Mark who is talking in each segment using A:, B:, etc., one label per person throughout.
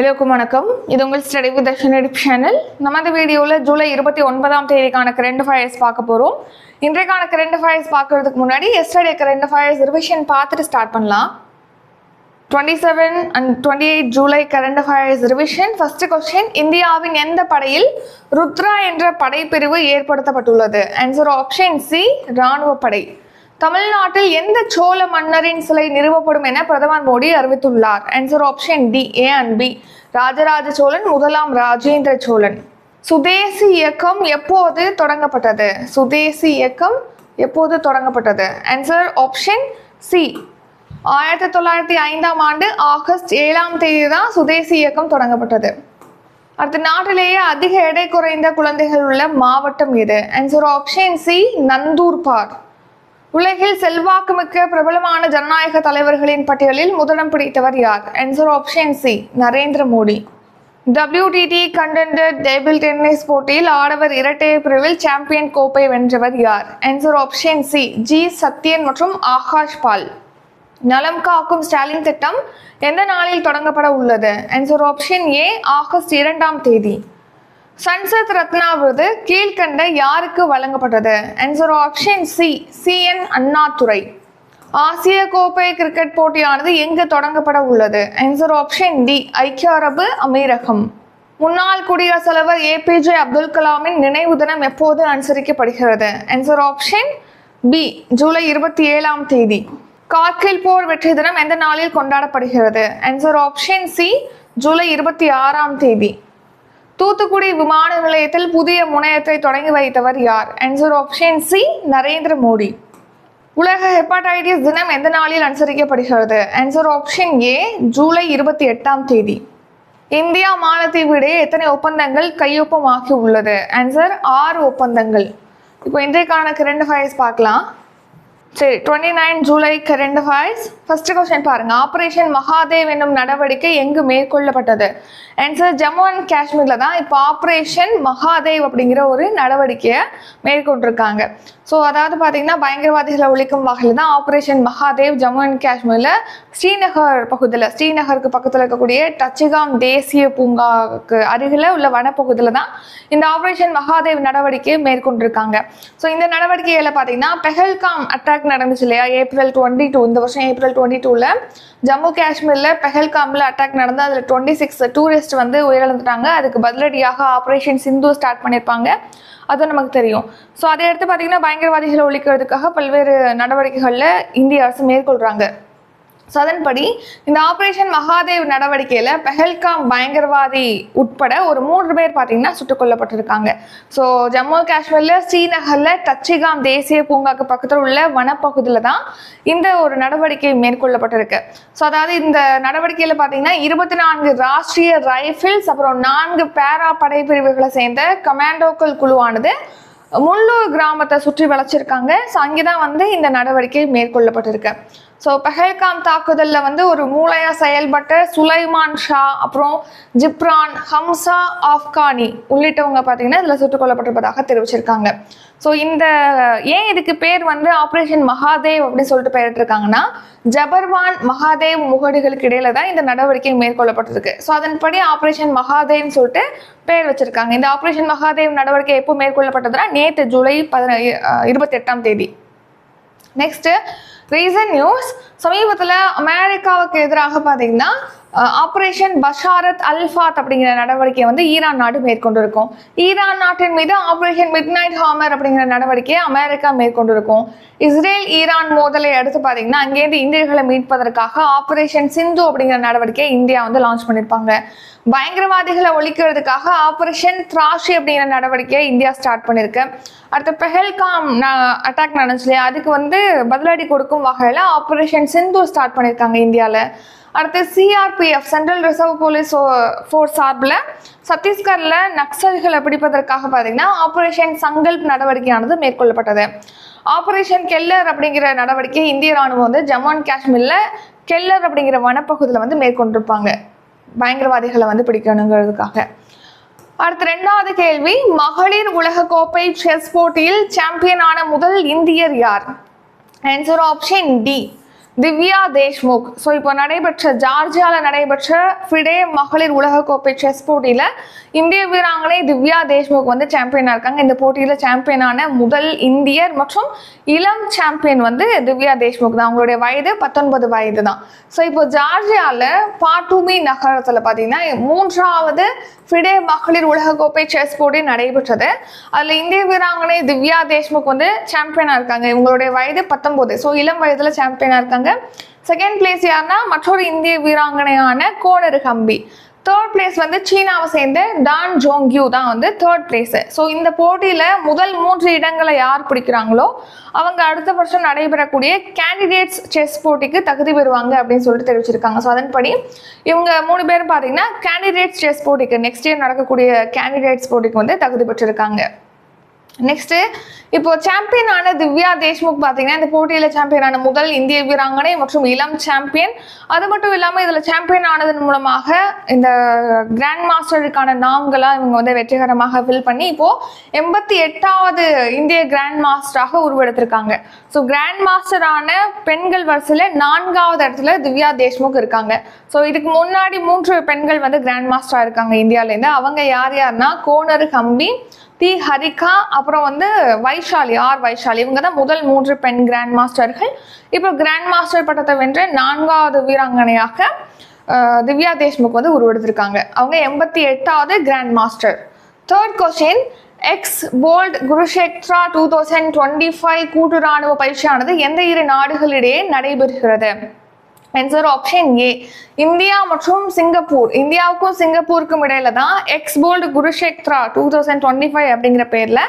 A: எல்லோருக்கும் வணக்கம். இது உங்கள் ஸ்டடி வித் தர்ஷன் எடிப் சேனல். நமது வீடியோவில் ஜூலை இருபத்தி ஒன்பதாம் தேதிக்கான கரண்ட் ஃபயர்ஸ் பார்க்க போகிறோம் இன்றைக்கான கரண்ட் ஃபயர்ஸ் பார்க்கறதுக்கு முன்னாடி எஸ்டர்டே கரண்ட் ஃபயர்ஸ் ரிவிஷன் பார்த்துட்டு ஸ்டார்ட் பண்ணலாம். Twenty seven and twenty eight July current affairs revision first question இந்தியாவின் எந்த படையில் ருத்ரா என்ற படைப்பிரிவு ஏற்படுத்தப்பட்டுள்ளது? ஆன்சர் ஆப்ஷன் சி ராணுவ படை. தமிழ்நாட்டில் எந்த சோழ மன்னரின் சிலை நிறுவப்படும் என பிரதமர் மோடி அறிவித்துள்ளார். Answer option D A and B Rajaraja Cholan முதலாம் ராஜேந்திர சோழன். சுதேசி இயக்கம் எப்போது தொடங்கப்பட்டது? சுதேசி இயக்கம் எப்போது தொடங்கப்பட்டது? ஆன்சர் ஆப்ஷன் சி ஆயிரத்தி தொள்ளாயிரத்தி ஐந்தாம் ஆண்டு ஆகஸ்ட் ஏழாம் தேதி தான் சுதேசி இயக்கம் தொடங்கப்பட்டது. அடுத்த நாட்டிலேயே அதிக எடை குறைந்த குழந்தைகள் உள்ள மாவட்டம் எது? Answer option C Nandurbar. உலகில் செல்வாக்குமிக்க பிரபலமான ஜனநாயக தலைவர்களின் பட்டியலில் முதலிடம் பிடித்தவர் யார்? Answer option C Narendra Modi. WTT contender table tennis போட்டியில் ஆடவர் இரட்டையர் பிரிவில் சாம்பியன் கோப்பை வென்றவர் யார்? Answer option C G Sathiyan மற்றும் ஆகாஷ் பால். நலம் காக்கும் ஸ்டாலின் திட்டம் எந்த நாளில் தொடங்கப்பட உள்ளது? ஆன்சர் ஆப்ஷன் ஏ ஆகஸ்ட் இரண்டாம் தேதி. சன்சத் ரத்னா விருது கீழ்கண்ட யாருக்கு வழங்கப்பட்டது? Answer option C C N Annadurai. ஆசிய கோப்பை கிரிக்கெட் போட்டியானது எங்கு தொடங்கப்பட உள்ளது? ஆன்சர் ஆப்ஷன் டி ஐக்கிய அரபு அமீரகம். முன்னாள் குடியரசுத் தலைவர் ஏபிஜே அப்துல் கலாமின் நினைவு தினம் எப்போது அனுசரிக்கப்படுகிறது? ஆன்சர் ஆப்ஷன் பி ஜூலை இருபத்தி ஏழாம் தேதி. கார்கில் போர் வெற்றி தினம் எந்த நாளில் கொண்டாடப்படுகிறது? ஆன்சர் ஆப்ஷன் சி ஜூலை இருபத்தி ஆறாம் தேதி. தூத்துக்குடி விமான நிலையத்தில் புதிய முனையத்தை தொடங்கி வைத்தவர் யார்? Answer option C Narendra Modi. உலக ஹெப்பாடைட்டிஸ் தினம் எந்த நாளில் அனுசரிக்கப்படுகிறது? ஆன்சர் ஆப்ஷன் ஏ ஜூலை இருபத்தி எட்டாம் தேதி. இந்தியா மாலத்தீவு இடையே எத்தனை ஒப்பந்தங்கள் கையொப்பமாகி உள்ளது ஆன்சர் ஆறு ஒப்பந்தங்கள். இப்போ இன்றைக்கான கரண்ட் ஃபயர்ஸ் பார்க்கலாம். சரி twenty nine July current affairs first question பாருங்க. ஆபரேஷன் மகாதேவ் என்னும் நடவடிக்கை எங்கு மேற்கொள்ளப்பட்டது? ஆன்சர் ஜம்மு அண்ட் காஷ்மீர்ல தான் இப்போ ஆபரேஷன் மகாதேவ் அப்படிங்கிற ஒரு நடவடிக்கையை மேற்கொண்டிருக்காங்க. ஸோ அதாவது பார்த்தீங்கன்னா பயங்கரவாதிகளை ஒழிக்கும் வகையில் தான் ஆபரேஷன் மகாதேவ் ஜம்மு அண்ட் காஷ்மீரில் ஸ்ரீநகர் பகுதியில் ஸ்ரீநகருக்கு பக்கத்தில் இருக்கக்கூடிய டச்சிகாம் தேசிய பூங்காவுக்கு அருகில் உள்ள வனப்பகுதியில் தான் இந்த ஆபரேஷன் மகாதேவ் நடவடிக்கையை மேற்கொண்டிருக்காங்க. ஸோ இந்த நடவடிக்கையில் பார்த்தீங்கன்னா பெஹல்காம் அட்டாக் நடந்துச்சு இல்லையா? ஏப்ரல் டுவெண்ட்டி டூ இந்த வருஷம் ஏப்ரல் டுவெண்ட்டி டூவில் ஜம்மு காஷ்மீரில் பெஹல்காமில் அட்டாக் நடந்து அதில் டுவெண்ட்டி சிக்ஸ் டூரிஸ்ட் வந்து உயிரிழந்துட்டாங்க. அதுக்கு பதிலடியாக ஆப்ரேஷன் சிந்து ஸ்டார்ட் பண்ணியிருப்பாங்க அது நமக்கு தெரியும். ஸோ அதை எடுத்து பார்த்தீங்கன்னா பயங்கரவாதிகளை ஒழிக்கிறதுக்காக பல்வேறு நடவடிக்கைகளில் இந்திய அரசு மேற்கொள்கிறாங்க ஸோ அதன்படி இந்த ஆப்ரேஷன் மகாதேவ் நடவடிக்கையில் பெஹல்காம் பயங்கரவாதி உட்பட ஒரு மூன்று பேர் பார்த்தீங்கன்னா சுட்டுக் கொல்லப்பட்டிருக்காங்க. ஸோ ஜம்மு காஷ்மீரில் ஸ்ரீநகரில் தச்சிகாம் தேசிய பூங்காக்கு பக்கத்தில் உள்ள வனப்பகுதியில் தான் இந்த ஒரு நடவடிக்கை மேற்கொள்ளப்பட்டிருக்கு. ஸோ அதாவது இந்த நடவடிக்கையில் பார்த்தீங்கன்னா இருபத்தி நான்கு ராஷ்டிரிய ரைஃபிள்ஸ் அப்புறம் நான்கு பேரா படைப்பிரிவுகளை சேர்ந்த கமாண்டோக்கள் குழுவானது முள்ளூர் கிராமத்தை சுற்றி வளைச்சிருக்காங்க ஸோ அங்கே தான் வந்து இந்த நடவடிக்கை மேற்கொள்ளப்பட்டிருக்கு. ஸோ பெஹல்காம் தாக்குதலில் வந்து ஒரு மூளையாக செயல்பட்ட சுலைமான் ஷா அப்புறம் ஜிப்ரான் ஹம்சா ஆப்கானி உள்ளிட்டவங்க பார்த்தீங்கன்னா இதில் சுட்டுக் கொல்லப்பட்டிருப்பதாக தெரிவிச்சிருக்காங்க. ஸோ இந்த ஏன் இதுக்கு பேர் வந்து ஆப்ரேஷன் மகாதேவ் அப்படின்னு சொல்லிட்டு பெயரிட்டிருக்காங்கன்னா ஜபர்வான் மகாதேவ் முகடுகளுக்கு இடையில தான் இந்த நடவடிக்கை மேற்கொள்ளப்பட்டிருக்கு. ஸோ அதன்படி ஆப்ரேஷன் மகாதேவ்னு சொல்லிட்டு பேர் வச்சிருக்காங்க. இந்த ஆப்ரேஷன் மகாதேவ் நடவடிக்கை எப்போ மேற்கொள்ளப்பட்டதுன்னா நேற்று ஜூலை பதின இருபத்தி எட்டாம் தேதி. நெக்ஸ்ட்டு ரீசன் நியூஸ் சமீபத்தில் அமெரிக்காவுக்கு எதிராக பார்த்தீங்கன்னா ஆப்ரேஷன் பஷாரத் அல்ஃபாத் அப்படிங்கிற நடவடிக்கையை வந்து ஈரான் நாடு மேற்கொண்டிருக்கும். ஈரான் நாட்டின் மீது ஆப்ரேஷன் மிட் நைட் ஹாமர் அப்படிங்கிற நடவடிக்கையை அமெரிக்கா மேற்கொண்டிருக்கும். இஸ்ரேல் ஈரான் மோதலை அடுத்து பார்த்தீங்கன்னா அங்கேருந்து இந்தியர்களை மீட்பதற்காக ஆப்ரேஷன் சிந்து அப்படிங்கிற நடவடிக்கையை இந்தியா வந்து லான்ச் பண்ணியிருப்பாங்க. பயங்கரவாதிகளை ஒழிக்கிறதுக்காக ஆப்ரேஷன் த்ராஷி அப்படிங்கிற நடவடிக்கையை இந்தியா ஸ்டார்ட் பண்ணியிருக்கு. அடுத்து பெஹல்காம் அட்டாக் நடந்துச்சு இல்லையா அதுக்கு வந்து பதிலடி கொடுக்கும் வகையில் ஆப்ரேஷன் சிந்து ஸ்டார்ட் பண்ணியிருக்காங்க இந்தியாவில் அடுத்து CRPF central reserve police force சார்பில் சத்தீஸ்கரில் நக்சல்களை பிடிப்பதற்காக பார்த்தீங்கன்னா ஆப்ரேஷன் சங்கல்ப் நடவடிக்கையானது மேற்கொள்ளப்பட்டது. ஆப்ரேஷன் கெல்லர் அப்படிங்கிற நடவடிக்கை இந்திய ராணுவம் வந்து ஜம்மு அண்ட் காஷ்மீரில் கெல்லர் அப்படிங்கிற வனப்பகுதியில் வந்து மேற்கொண்டிருப்பாங்க. பயங்கரவாதிகளை வந்து பிடிக்கணுங்கிறதுக்காக. அடுத்த ரெண்டாவது கேள்வி மகளிர் உலக கோப்பை செஸ் போட்டியில் சாம்பியனான முதல் இந்தியர் யார்? Answer option D Divya Deshmukh. So இப்போ நடைபெற்ற ஜார்ஜியாவில் நடைபெற்ற ஃபிடே மகளிர் உலகக்கோப்பை செஸ் போட்டியில் இந்திய வீராங்கனை திவ்யா தேஷ்முக் வந்து சாம்பியனாக இருக்காங்க. இந்த போட்டியில் சாம்பியனான முதல் இந்தியர் மற்றும் இளம் சாம்பியன் வந்து திவ்யா தேஷ்முக் தான். அவங்களுடைய வயது பத்தொன்பது வயது தான் ஸோ இப்போ ஜார்ஜியாவில் பாட்டுமி நகரத்தில் பார்த்தீங்கன்னா மூன்றாவது ஃபிடே மகளிர் உலகக்கோப்பை செஸ் போட்டி நடைபெற்றது. அதில் இந்திய வீராங்கனை திவ்யா தேஷ்முக் வந்து சாம்பியனாக இருக்காங்க. இவங்களுடைய வயது பத்தொம்போது ஸோ இளம் வயதில் சாம்பியனாக இருக்காங்க. செகண்ட் பிளேஸ் யாருன்னா மற்றொரு இந்திய வீராங்கனையான கோனரு ஹம்பி தேர்ட் பிளேஸ் வந்து சீனாவை சேர்ந்த டான் ஜோங்யூ தான் வந்து தேர்ட் பிளேஸ் ஸோ இந்த போட்டியில் முதல் மூன்று இடங்களை யார் பிடிக்கிறாங்களோ அவங்க அடுத்த வருஷம் நடைபெறக்கூடிய கேண்டிடேட்ஸ் செஸ் போட்டிக்கு தகுதி பெறுவாங்க அப்படின்னு சொல்லிட்டு தெரிவிச்சிருக்காங்க. ஸோ அதன்படி இவங்க மூணு பேரும் பார்த்தீங்கன்னா கேண்டிடேட்ஸ் செஸ் போட்டிக்கு நெக்ஸ்ட் இயர் நடக்கக்கூடிய கேண்டிடேட்ஸ் போட்டிக்கு வந்து தகுதி பெற்றிருக்காங்க. நெக்ஸ்ட் இப்போ சாம்பியனான திவ்யா தேஷ்முக் பார்த்தீங்கன்னா இந்த போட்டியில் சாம்பியனான முதல் இந்திய வீராங்கனை மற்றும் இளம் சாம்பியன் அது மட்டும் இல்லாமல் இதில் சாம்பியன் ஆனதன் மூலமாக இந்த கிராண்ட் மாஸ்டருக்கான நாம்களாக இவங்க வந்து வெற்றிகரமாக ஃபில் பண்ணி இப்போ எண்பத்தி எட்டாவது இந்திய கிராண்ட் மாஸ்டராக உருவெடுத்திருக்காங்க. ஸோ கிராண்ட் மாஸ்டரான பெண்கள் வரிசையில் நான்காவது இடத்துல திவ்யா தேஷ்முக் இருக்காங்க. ஸோ இதுக்கு முன்னாடி மூன்று பெண்கள் வந்து கிராண்ட் மாஸ்டராக இருக்காங்க இந்தியாவிலேருந்து. அவங்க யார் யாருன்னா கோனர் ஹம்பி டி ஹரிகா அப்புறம் வந்து வைஷாலி ஆர் வைஷாலி. இவங்க தான் முதல் மூன்று பெண் கிராண்ட் மாஸ்டர்கள் இப்போ கிராண்ட் மாஸ்டர் பட்டத்தை வென்ற நான்காவது வீராங்கனையாக திவ்யா தேஷ்முக் வந்து உருவெடுத்திருக்காங்க. அவங்க எண்பத்தி எட்டாவது grand master third question ex bold Kurukshetra two thousand twenty five கூட்டு ராணுவ பயிற்சியானது எந்த இரு நாடுகளிடையே நடைபெறுகிறது? ஆன்சர் ஆப்ஷன் ஏ இந்தியா மற்றும் சிங்கப்பூர். இந்தியாவுக்கும் சிங்கப்பூருக்கும் இடையில தான் ex bold Kurukshetra two thousand twenty five அப்படிங்கிற பேர்ல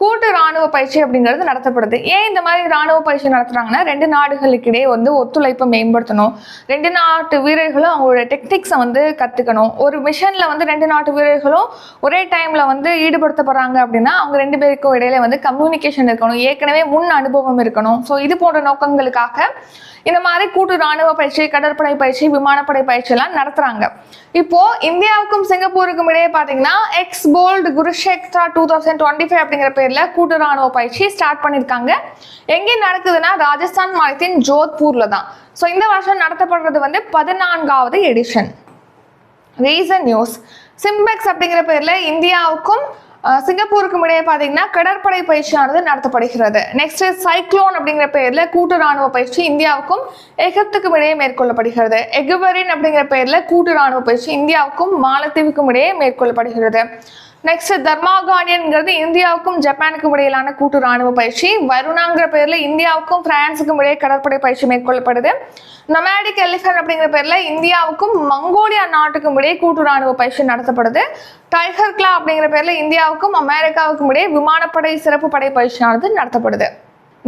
A: கூட்டு ராணுவ பயிற்சி அப்படிங்கிறது நடத்தப்படுது. ஏன் இந்த மாதிரி ராணுவ பயிற்சி நடத்துறாங்கன்னா ரெண்டு நாடுகளுக்கு இடையே வந்து ஒத்துழைப்பை மேம்படுத்தணும். ரெண்டு நாட்டு வீரர்களும் அவங்களோட டெக்னிக்ஸை வந்து கற்றுக்கணும் ஒரு மிஷனில் வந்து ரெண்டு நாட்டு வீரர்களும் ஒரே டைமில் வந்து ஈடுபடுத்தப்படுறாங்க அப்படின்னா அவங்க ரெண்டு பேருக்கும் இடையில வந்து கம்யூனிகேஷன் இருக்கணும். ஏற்கனவே முன் அனுபவம் இருக்கணும். ஸோ இது போன்ற நோக்கங்களுக்காக இந்த மாதிரி கூட்டு ராணுவ பயிற்சி கடற்படை பயிற்சி விமானப்படை பயிற்சி எல்லாம் நடத்துறாங்க. இப்போ இந்தியாவுக்கும் சிங்கப்பூருக்கும் இடையே பார்த்தீங்கன்னா ex bold Kurukshetra two thousand twenty five அப்படிங்கிற பேர் பேர்ல கூட்டு ராணுவ பயிற்சி ஸ்டார்ட் பண்ணிருக்காங்க. எங்கே நடக்குதுன்னா ராஜஸ்தான் மாநிலத்தின் ஜோத்பூர்ல தான். ஸோ இந்த வருஷம் நடத்தப்படுறது வந்து பதினான்காவது எடிஷன் ரீசன் நியூஸ் சிம்பெக்ஸ் அப்படிங்கிற பேர்ல இந்தியாவுக்கும் சிங்கப்பூருக்கும் இடையே பார்த்தீங்கன்னா கடற்படை பயிற்சியானது நடத்தப்படுகிறது. நெக்ஸ்ட் சைக்ளோன் அப்படிங்கிற பேர்ல கூட்டு ராணுவ பயிற்சி இந்தியாவுக்கும் எகிப்துக்கும் இடையே மேற்கொள்ளப்படுகிறது. எகுவரின் அப்படிங்கிற பேர்ல கூட்டு ராணுவ பயிற்சி இந்தியாவுக்கும் மாலத்தீவுக்கும் இடையே மேற்கொள்ளப்படுகிறது. நெக்ஸ்ட் தர்மாகாடியன்ங்கிறது இந்தியாவுக்கும் ஜப்பானுக்கும் இடையிலான கூட்டு ராணுவ பயிற்சி. வருணாங்கிற பேர்ல இந்தியாவுக்கும் பிரான்ஸுக்கும் இடையே கடற்படை பயிற்சி மேற்கொள்ளப்படுது. நொமேடிக் எலிஃபென்ட் அப்படிங்கிற பேர்ல இந்தியாவுக்கும் மங்கோலியா நாட்டுக்கும் இடையே கூட்டு ராணுவ பயிற்சி நடத்தப்படுது. டைகர் கிளா அப்படிங்கிற பேர்ல இந்தியாவுக்கும் அமெரிக்காவுக்கும் இடையே விமானப்படை சிறப்பு படை பயிற்சியானது நடத்தப்படுது.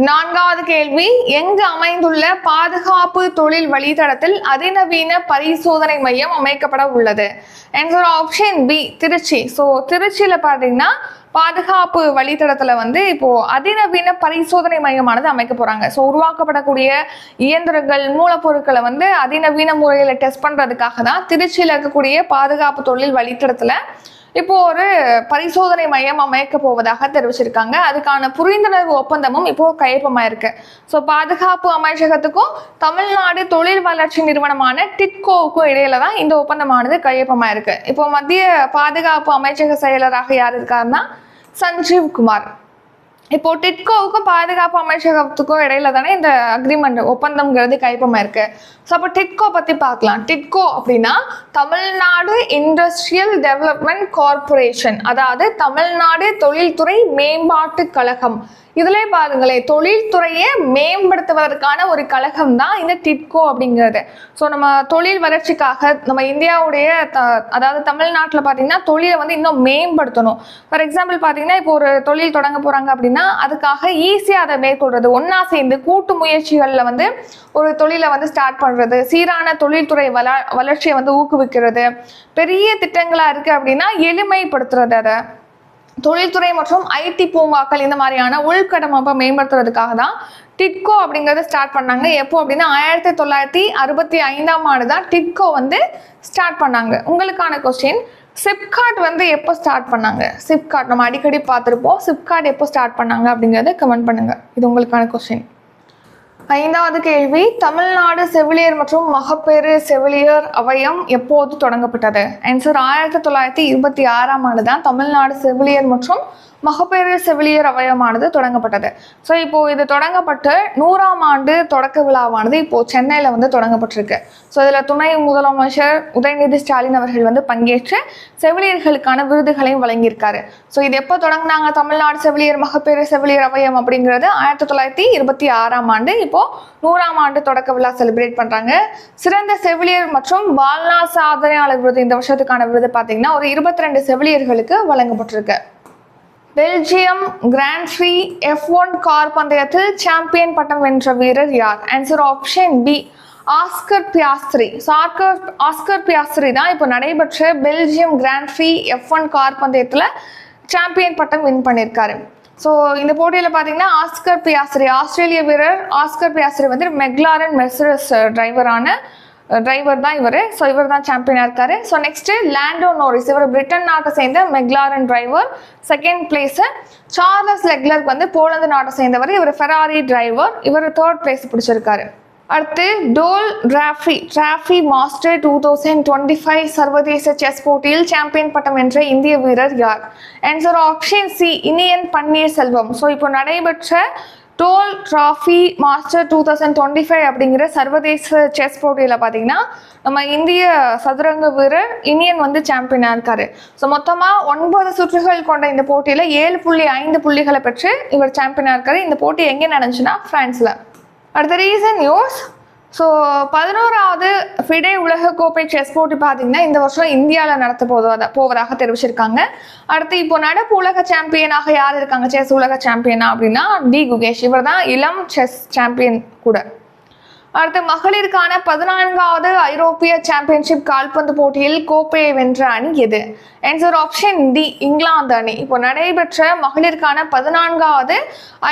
A: நான்காவது கேள்வி எங்கு அமைந்துள்ள பாதுகாப்பு தொழில் வழித்தடத்தில் அதிநவீன பரிசோதனை மையம் அமைக்கப்பட உள்ளது? Answer option B Trichy. So திருச்சியில் பார்த்தீங்கன்னா பாதுகாப்பு வழித்தடத்தில் வந்து இப்போ அதிநவீன பரிசோதனை மையமானது அமைக்க போகிறாங்க ஸோ உருவாக்கப்படக்கூடிய இயந்திரங்கள் மூலப்பொருட்களை வந்து அதிநவீன முறையில் டெஸ்ட் பண்ணுறதுக்காக தான் திருச்சியில் இருக்கக்கூடிய பாதுகாப்பு தொழில் வழித்தடத்தில் இப்போ ஒரு பரிசோதனை மையம் அமைக்க போவதாக தெரிவிச்சிருக்காங்க. அதுக்கான புரிந்துணர்வு ஒப்பந்தமும் இப்போ கையொப்பமாயிருக்கு. ஸோ பாதுகாப்பு அமைச்சகத்துக்கும் தமிழ்நாடு தொழில் வளர்ச்சி நிறுவனமான டிட்கோவுக்கும் இடையில தான் இந்த ஒப்பந்தமானது கையொப்பமாயிருக்கு. இப்போ மத்திய பாதுகாப்பு அமைச்சக செயலராக யார் இருக்காருன்னா சஞ்சீவ் குமார் இப்போ டிட்கோவுக்கும் பாதுகாப்பு அமைச்சகத்துக்கும் இடையில தானே இந்த அக்ரிமெண்ட் ஒப்பந்தம்ங்கிறது கைப்பமா இருக்கு ஸோ அப்போ டிட்கோ பத்தி பார்க்கலாம். டிட்கோ அப்படின்னா தமிழ்நாடு இண்டஸ்ட்ரியல் டெவலப்மெண்ட் கார்ப்பரேஷன் அதாவது தமிழ்நாடு தொழில்துறை மேம்பாட்டு கழகம். இதுலேயே பாருங்களேன் தொழில்துறையை மேம்படுத்துவதற்கான ஒரு கழகம் தான் இந்த டிட்கோ அப்படிங்கிறது. ஸோ நம்ம தொழில் வளர்ச்சிக்காக நம்ம இந்தியாவுடைய த அதாவது தமிழ்நாட்டில் பார்த்தீங்கன்னா தொழிலை வந்து இன்னும் மேம்படுத்தணும். ஃபார் எக்ஸாம்பிள் பார்த்தீங்கன்னா இப்போ ஒரு தொழில் தொடங்க போகிறாங்க அப்படின்னா அதுக்காக ஈஸியாக அதை மேற்கொள்வது ஒன்றா சேர்ந்து கூட்டு முயற்சிகளில் வந்து ஒரு தொழிலை வந்து ஸ்டார்ட் பண்ணுறது சீரான தொழில்துறை வள வளர்ச்சியை வந்து ஊக்குவிக்கிறது. பெரிய திட்டங்களாக இருக்குது அப்படின்னா எளிமைப்படுத்துறது அதை. தொழில்துறை மற்றும் ஐடி பூங்காக்கள் இந்த மாதிரியான உள்கட்டமைப்பை மேம்படுத்துறதுக்காக தான் டிட்கோ அப்படிங்கிறத ஸ்டார்ட் பண்ணாங்க. எப்போ அப்படின்னா ஆயிரத்தி தொள்ளாயிரத்தி அறுபத்தி ஐந்தாம் ஆண்டு தான் டிட்கோ வந்து ஸ்டார்ட் பண்ணாங்க. உங்களுக்கான கொஸ்டின் சிப்காட் வந்து எப்போ ஸ்டார்ட் பண்ணாங்க? சிப்காட் நம்ம அடிக்கடி பார்த்துருப்போம். சிப்காட் எப்போ ஸ்டார்ட் பண்ணாங்க அப்படிங்கறத கமெண்ட் பண்ணுங்க. இது உங்களுக்கான கொஸ்டின் ஐந்தாவது கேள்வி தமிழ்நாடு செவிலியர் மற்றும் மகப்பேறு செவிலியர் அவயம் எப்போது தொடங்கப்பட்டது? ஆன்சர் ஆயிரத்தி தொள்ளாயிரத்தி இருபத்தி ஆறாம் ஆண்டு தான் தமிழ்நாடு செவிலியர் மற்றும் மகப்பேறு செவிலியர் அவயமானது தொடங்கப்பட்டது. ஸோ இப்போ இது தொடங்கப்பட்டு நூறாம் ஆண்டு தொடக்க விழாவானது இப்போ சென்னையில் வந்து தொடங்கப்பட்டிருக்கு. ஸோ இதில் துணை முதலமைச்சர் உதயநிதி ஸ்டாலின் அவர்கள் வந்து பங்கேற்று செவிலியர்களுக்கான விருதுகளையும் வழங்கியிருக்காரு. ஸோ இது எப்போ தொடங்கினாங்க? தமிழ்நாடு செவிலியர் மகப்பேறு செவிலியர் அவயம் அப்படிங்கிறது ஆயிரத்தி தொள்ளாயிரத்தி இருபத்தி ஆறாம் ஆண்டு இப்போ நூறாம் ஆண்டு தொடக்க விழா செலிப்ரேட் பண்ணுறாங்க சிறந்த செவிலியர் மற்றும் வாழ்நாள் சாதனையாளர் விருது இந்த வருஷத்துக்கான விருது பார்த்தீங்கன்னா ஒரு இருபத்தி ரெண்டு செவிலியர்களுக்கு வழங்கப்பட்டிருக்கு. பெல்ஜியம் கிராண்ட் ஃபீ எஃப் ஒன் கார் பந்தயத்தில் சாம்பியன் பட்டம் வென்ற வீரர் யார்? Answer option B Oscar Piastri so Oscar Oscar Piastri தான் இப்போ நடைபெற்ற Belgium grand prix F one car பந்தயத்தில் சாம்பியன் பட்டம் வின் பண்ணியிருக்காரு. ஸோ இந்த போட்டியில் பார்த்தீங்கன்னா ஆஸ்கர் பியாஸ்திரி ஆஸ்திரேலிய வீரர் ஆஸ்கர் பியாஸ்திரி வந்து மெக்லாரன் மெர்சரஸ் டிரைவரான டிரைவர் தான் இவர். ஸோ இவர் தான் சாம்பியனாக இருக்காரு. ஸோ நெக்ஸ்ட்டு லேண்டோ நோரிஸ் இவர் பிரிட்டன் நாட்டை சேர்ந்த McLaren driver second place Charles Leclerc வந்து போலந்து நாட்டை சேர்ந்தவர். இவர் ஃபெராரி டிரைவர் இவர் தேர்ட் பிளேஸ் பிடிச்சிருக்காரு. அடுத்து toll trophy trophy master two thousand twenty five சர்வதேச செஸ் போட்டியில் சாம்பியன் பட்டம் வென்ற இந்திய வீரர் யார்? Answer option C Iniyan Panneerselvam. So இப்போ நடைபெற்ற toll trophy master two thousand twenty five அப்படிங்கிற சர்வதேச செஸ் போட்டியில் பார்த்தீங்கன்னா நம்ம இந்திய சதுரங்க வீரர் இனியன் வந்து சாம்பியனாக இருக்காரு. ஸோ மொத்தமாக ஒன்பது சுற்றுகள் கொண்ட இந்த போட்டியில் ஏழு புள்ளி ஐந்து புள்ளிகளை பெற்று இவர் சாம்பியனாக இருக்காரு. இந்த போட்டி எங்கே நடந்துச்சுன்னா ஃப்ரான்ஸில். அடுத்த ரீசன் நியூஸ் ஸோ பதினோராவது ஃபிடே உலகக்கோப்பை செஸ் போட்டி பார்த்தீங்கன்னா இந்த வருஷம் இந்தியாவில் நடத்த போவதாக போவதாக தெரிவிச்சிருக்காங்க. அடுத்து இப்போ நடப்பு உலக சாம்பியனாக யார் இருக்காங்க? செஸ் உலக சாம்பியனா அப்படின்னா டி குகேஷ். இவர் தான் இளம் செஸ் சாம்பியன் கூட. அடுத்து மகளிருக்கான பதினான்காவது ஐரோப்பிய சாம்பியன்ஷிப் கால்பந்து போட்டியில் கோப்பையை வென்ற அணி எது? ஆன்சர் ஆப்ஷன் டி இங்கிலாந்து அணி. இப்போ நடைபெற்ற மகளிருக்கான பதினான்காவது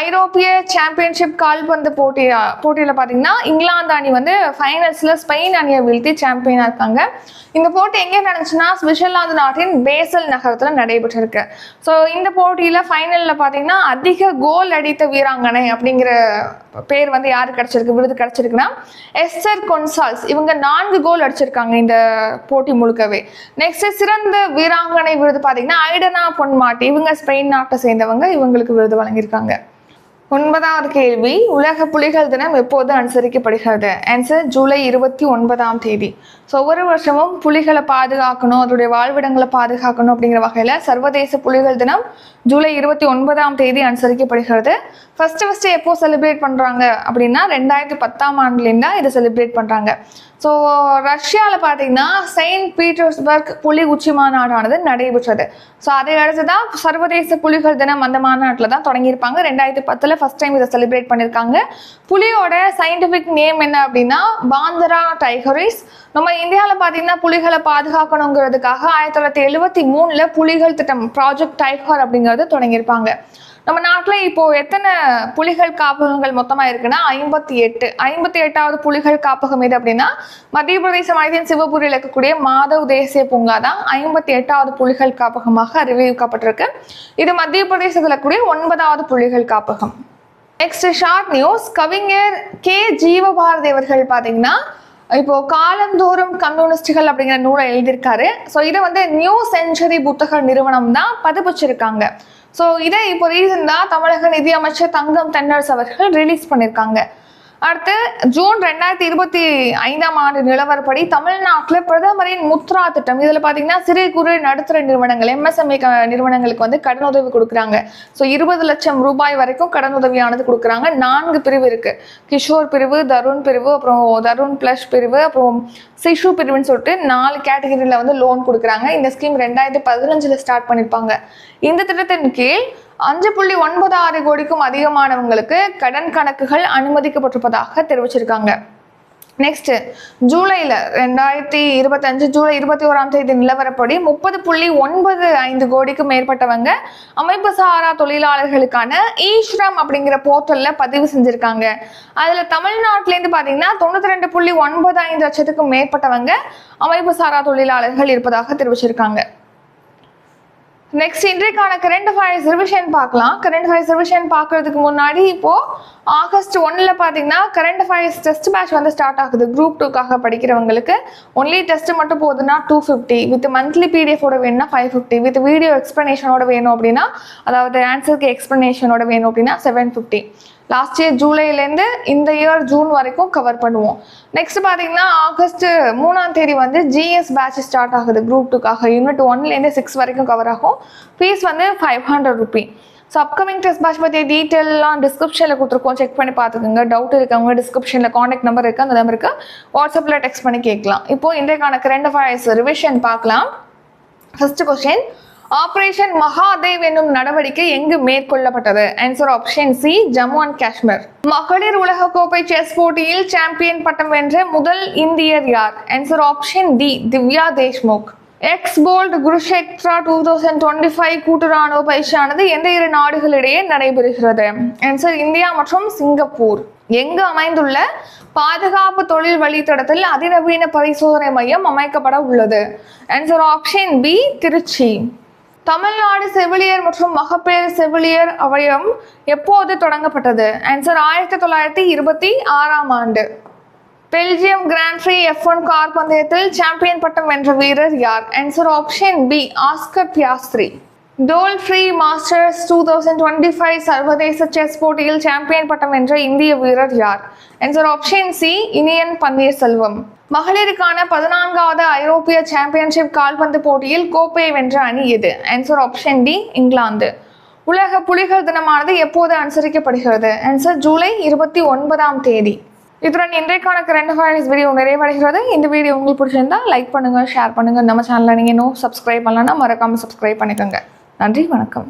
A: ஐரோப்பிய சாம்பியன்ஷிப் கால்பந்து போட்டி போட்டியில் பார்த்தீங்கன்னா இங்கிலாந்து அணி வந்து ஃபைனல்ஸில் ஸ்பெயின் அணியை வீழ்த்தி சாம்பியனாக இருக்காங்க. இந்த போட்டி எங்கே நடந்துச்சுன்னா சுவிட்சர்லாந்து நாட்டின் பேசல் நகரத்தில் நடைபெற்றிருக்கு. ஸோ இந்த போட்டியில் ஃபைனலில் பார்த்தீங்கன்னா அதிக கோல் அடித்த வீராங்கனை அப்படிங்கிற பேர் வந்து யாருக்கு கிடச்சிருக்கு? விருது கிடச்சிருக்குன்னா எஸ்டர் கொன்சால்ஸ் இவங்க நான்கு கோல் அடிச்சிருக்காங்க இந்த போட்டி முழுக்கவே. நெக்ஸ்ட் சிறந்த வீராங்கனை விருது பார்த்தீங்கன்னா ஐடனா பொன்மாட்டி. இவங்க ஸ்பெயின் நாட்டை சேர்ந்தவங்க. இவங்களுக்கு விருது வழங்கியிருக்காங்க. ஒன்பதாவது கேள்வி உலக புலிகள் தினம் எப்போது அனுசரிக்கப்படுகிறது? ஆன்சர் ஜூலை இருபத்தி ஒன்பதாம் தேதி. ஸோ ஒவ்வொரு வருஷமும் புலிகளை பாதுகாக்கணும் அதோடைய வாழ்விடங்களை பாதுகாக்கணும் அப்படிங்கிற வகையில் சர்வதேச புலிகள் தினம் ஜூலை இருபத்தி ஒன்பதாம் தேதி அனுசரிக்கப்படுகிறது. ஃபர்ஸ்ட் ஃபர்ஸ்ட் எப்போ செலிப்ரேட் பண்ணுறாங்க அப்படின்னா ரெண்டாயிரத்தி பத்தாம் ஆண்டுலேருந்து தான் இதை செலிப்ரேட் பண்ணுறாங்க ஸோ ரஷ்யாவில் பார்த்தீங்கன்னா செயின்ட் பீட்டர்ஸ்பர்க் புலி உச்சி மாநாடானது நடைபெற்றது. ஸோ அதை அடுத்து தான் சர்வதேச புலிகள் தினம் அந்த மாநாட்டில் தான் தொடங்கியிருப்பாங்க. ரெண்டாயிரத்தி பத்தில் ஃபர்ஸ்ட் டைம் இதை செலிப்ரேட் பண்ணியிருக்காங்க. புலியோட சயின்டிஃபிக் நேம் என்ன அப்படின்னா பாந்தரா டைகரிஸ். நம்ம இந்தியாவில் பார்த்தீங்கன்னா புலிகளை பாதுகாக்கணுங்கிறதுக்காக ஆயிரத்தி தொள்ளாயிரத்தி எழுபத்தி மூணில் புலிகள் திட்டம் ப்ராஜெக்ட் டைகர் அப்படிங்கிறது தொடங்கியிருப்பாங்க. நம்ம நாட்டில் இப்போ எத்தனை புலிகள் காப்பகங்கள் மொத்தமாக இருக்குன்னா ஐம்பத்தி எட்டு. ஐம்பத்தி எட்டாவது புலிகள் காப்பகம் எது அப்படின்னா மத்திய பிரதேச மாநிலத்தின் சிவபுரியில் இருக்கக்கூடிய மாதவ் தேசிய பூங்கா தான் ஐம்பத்தி எட்டாவது புலிகள் காப்பகமாக அறிவிக்கப்பட்டிருக்கு. இது மத்திய பிரதேசத்தில் இருக்கக்கூடிய ஒன்பதாவது புலிகள் காப்பகம். நெக்ஸ்ட் ஷார்ட் நியூஸ் கவிஞர் கே. ஜீவபாரதி அவர்கள் பார்த்தீங்கன்னா இப்போ காலந்தோறும் கம்யூனிஸ்டுகள் அப்படிங்கிற நூலை எழுதியிருக்காரு. ஸோ இதை வந்து நியூ செஞ்சுரி புத்தக நிறுவனம் தான் பதிப்பிச்சிருக்காங்க. ஸோ இதை இப்போ ரீசெண்டாக தமிழக நிதியமைச்சர் தங்கம் தென்னரசு அவர்கள் ரிலீஸ் பண்ணியிருக்காங்க அடுத்து ஜூன் ரெண்டாயிரத்தி இருபத்தி ஐந்தாம் ஆண்டு நிலவரப்படி தமிழ்நாட்டில் பிரதமரின் முத்ரா திட்டம். இதில் பார்த்தீங்கன்னா சிறு குறு நடுத்தர நிறுவனங்கள் எம்எஸ்எம்இ நிறுவனங்களுக்கு வந்து கடனுதவி கொடுக்குறாங்க. ஸோ இருபது லட்சம் ரூபாய் வரைக்கும் கடனுதவியானது கொடுக்குறாங்க. நான்கு பிரிவு இருக்கு. கிஷோர் பிரிவு தருண் பிரிவு அப்புறம் தருண் ப்ளஸ் பிரிவு அப்புறம் சிஷு பிரிவுன்னு சொல்லிட்டு நாலு கேட்டகரியில் வந்து லோன் கொடுக்குறாங்க. இந்த ஸ்கீம் ரெண்டாயிரத்தி பதினஞ்சில் ஸ்டார்ட் பண்ணியிருப்பாங்க இந்த திட்டத்தின் கீழ் அஞ்சு புள்ளி ஒன்பது ஆறு கோடிக்கும் அதிகமானவங்களுக்கு கடன் கணக்குகள் அனுமதிக்கப்பட்டிருப்பதாக தெரிவிச்சிருக்காங்க. நெக்ஸ்ட் ஜூலையில் ரெண்டாயிரத்தி இருபத்தஞ்சு ஜூலை இருபத்தி ஓராம் தேதி நிலவரப்படி முப்பது புள்ளி ஒன்பது ஐந்து கோடிக்கும் மேற்பட்டவங்க அமைப்பு சாரா தொழிலாளர்களுக்கான ஈஸ்ரம் அப்படிங்கிற போர்ட்டலில் பதிவு செஞ்சுருக்காங்க. அதில் தமிழ்நாட்டிலேருந்து பார்த்தீங்கன்னா தொண்ணூற்றி ரெண்டு புள்ளி ஒன்பது ஐந்து லட்சத்துக்கும் மேற்பட்டவங்க அமைப்பு சாரா தொழிலாளர்கள் இருப்பதாக தெரிவிச்சிருக்காங்க. நெக்ஸ்ட் இன்றைக்கான கரண்ட் அஃபேர்ஸ் ரிவிஷன் பார்க்கலாம். கரண்ட் அஃபேர்ஸ் ரிவிஷன் பார்க்கறதுக்கு முன்னாடி இப்போ ஆகஸ்ட் ஒன்னில் பார்த்தீங்கன்னா கரண்ட் அஃபேர்ஸ் டெஸ்ட் பேட்ச் வந்து ஸ்டார்ட் ஆகுது. குரூப் டூக்காக படிக்கிறவங்களுக்கு ஒன்லி டெஸ்ட் மட்டும் போகுதுன்னா டூ ஃபிஃப்டி வித் மந்த்லி பிடிஎஃபோட வேணும்னா ஃபைவ் ஃபிஃப்டி வித் வீடியோ எக்ஸ்ப்ளனேஷனோட வேணும் அப்படின்னா அதாவது ஆன்சருக்கு எக்ஸ்ப்ளனேஷனோட வேணும் அப்படின்னா செவன் ஃபிஃப்டி லாஸ்ட் இயர் ஜூலைலேருந்து இந்த இயர் ஜூன் வரைக்கும் கவர் பண்ணுவோம். நெக்ஸ்ட் பார்த்தீங்கன்னா ஆகஸ்ட் மூணாம் தேதி வந்து ஜிஎஸ் பேட்ச் ஸ்டார்ட் ஆகுது. குரூப் டூக்காக யூனிட் ஒன்லேருந்து சிக்ஸ் வரைக்கும் கவர் ஆகும். ஃபீஸ் வந்து five hundred rupee so upcoming test batch பற்றிய டீட்டெயிலாம் டிஸ்கிரிப்ஷனில் கொடுத்துருக்கோம். செக் பண்ணி பார்த்துக்கோங்க. டவுட் இருக்கவங்க டிஸ்கிரிப்ஷனில் காண்டாக்ட் நம்பர் இருக்குது அந்த நம்பருக்கு வாட்ஸ்அப்பில் டெக்ஸ்ட் பண்ணி கேட்கலாம். இப்போ இன்றைக்கான கரண்ட் அஃபேர்ஸ் ரிவிஷன் பார்க்கலாம். ஃபஸ்ட்டு கொஸ்டின் ஆபரேஷன் மகாதேவ் என்னும் நடவடிக்கை எங்கு மேற்கொள்ளப்பட்டது? Answer option C Jammu and Kashmir மகளிர் உலகக்கோப்பை செஸ் போட்டியில் சாம்பியன் பட்டம் வென்ற முதல் இந்தியர் யார்? Answer option D Divya Deshmukh. Ex bold Kurukshetra two thousand twenty five கூட்டுராணுவ பயிற்சியானது எந்த இரு நாடுகளிடையே நடைபெறுகிறது? ஆன்சர் இந்தியா மற்றும் சிங்கப்பூர். எங்கு அமைந்துள்ள பாதுகாப்பு தொழில் வழித்தடத்தில் அதிநவீன பரிசோதனை மையம் அமைக்கப்பட உள்ளது? Answer option B Trichy. Tamil Nadu செவிலியர் மற்றும் மகப்பேறு செவிலியர் அவயம் எப்போது தொடங்கப்பட்டது? ஆன்சர் ஆயிரத்தி தொள்ளாயிரத்தி இருபத்தி ஆறாம் ஆண்டு. Belgium grand prix F one car பந்தயத்தில் சாம்பியன் பட்டம் வென்ற வீரர் யார்? Answer option B Oscar Piastri. Toll free masters two thousand twenty five சர்வதேச செஸ் போட்டியில் சாம்பியன் பட்டம் வென்ற இந்திய வீரர் யார்? Answer option C Iniyan Panneerselvam மகளிருக்கான பதினான்காவது ஐரோப்பிய சாம்பியன்ஷிப் கால்பந்து போட்டியில் கோப்பையை வென்ற அணி எது? Answer option D England. உலக புலிகள் தினமானது எப்போது அனுசரிக்கப்படுகிறது? ஆன்சர் ஜூலை இருபத்தி ஒன்பதாம் தேதி. இத்துடன் இன்றைக்கான கரண்ட் அஃபேர்ஸ் வீடியோ நிறைவடைகிறது. இந்த வீடியோ உங்களுக்கு பிடிச்சிருந்தா லைக் பண்ணுங்கள் ஷேர் பண்ணுங்கள் நம்ம சேனலில் நீங்கள் இன்னும் சப்ஸ்கிரைப் பண்ணலன்னா மறக்காமல் சப்ஸ்கிரைப் பண்ணிக்கோங்க. நன்றி வணக்கம்.